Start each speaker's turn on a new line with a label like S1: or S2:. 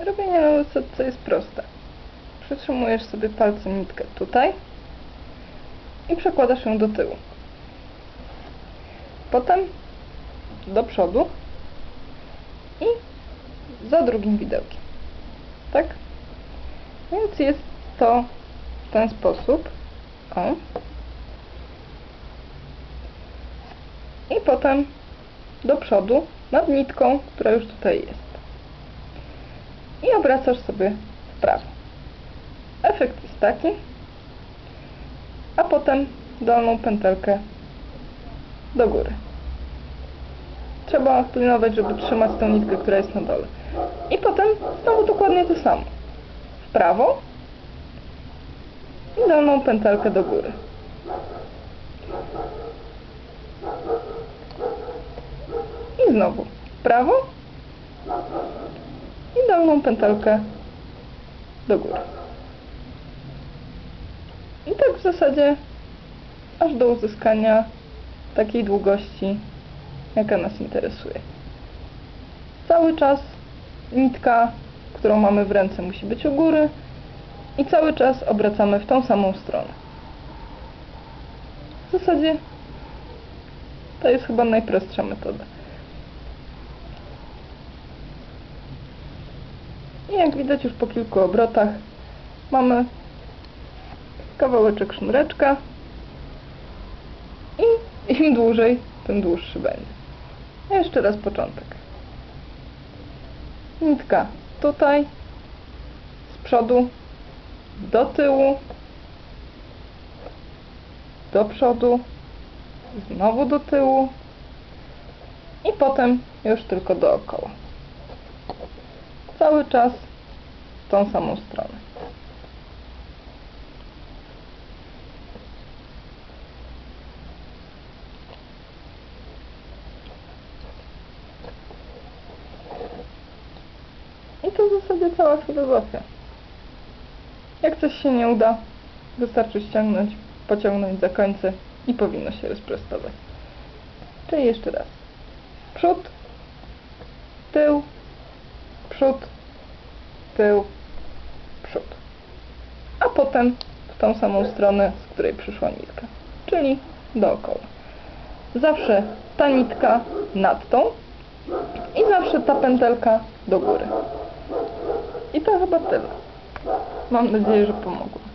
S1: Robienie na łysetce jest proste. Przytrzymujesz sobie palcem nitkę tutaj i przekładasz ją do tyłu. Potem do przodu i za drugim widełkiem. Tak? Więc jest to w ten sposób. O. I potem do przodu nad nitką, która już tutaj jest. I obracasz sobie w prawo. Efekt jest taki, a potem dolną pętelkę do góry. Trzeba pilnować, żeby trzymać tą nitkę, która jest na dole. I potem znowu dokładnie to samo. W prawo i dolną pętelkę do góry. I znowu w prawo i dolną pętelkę do góry. I tak w zasadzie aż do uzyskania takiej długości, jaka nas interesuje. Cały czas nitka, którą mamy w ręce musi być u góry i cały czas obracamy w tą samą stronę. W zasadzie to jest chyba najprostsza metoda. I jak widać już po kilku obrotach mamy kawałeczek sznureczka i im dłużej, tym dłuższy będzie. Jeszcze raz początek. Nitka tutaj, z przodu, do tyłu, do przodu, znowu do tyłu i potem już tylko dookoła. Cały czas w tą samą stronę. I to w zasadzie cała filozofia. Jak coś się nie uda, wystarczy ściągnąć, pociągnąć za końce i powinno się rozprostować. Czyli jeszcze raz. Przód, tył, przód, tył, przód. A potem w tą samą stronę, z której przyszła nitka. Czyli dookoła. Zawsze ta nitka nad tą i zawsze ta pętelka do góry. I to chyba tyle. Mam nadzieję, że pomogło.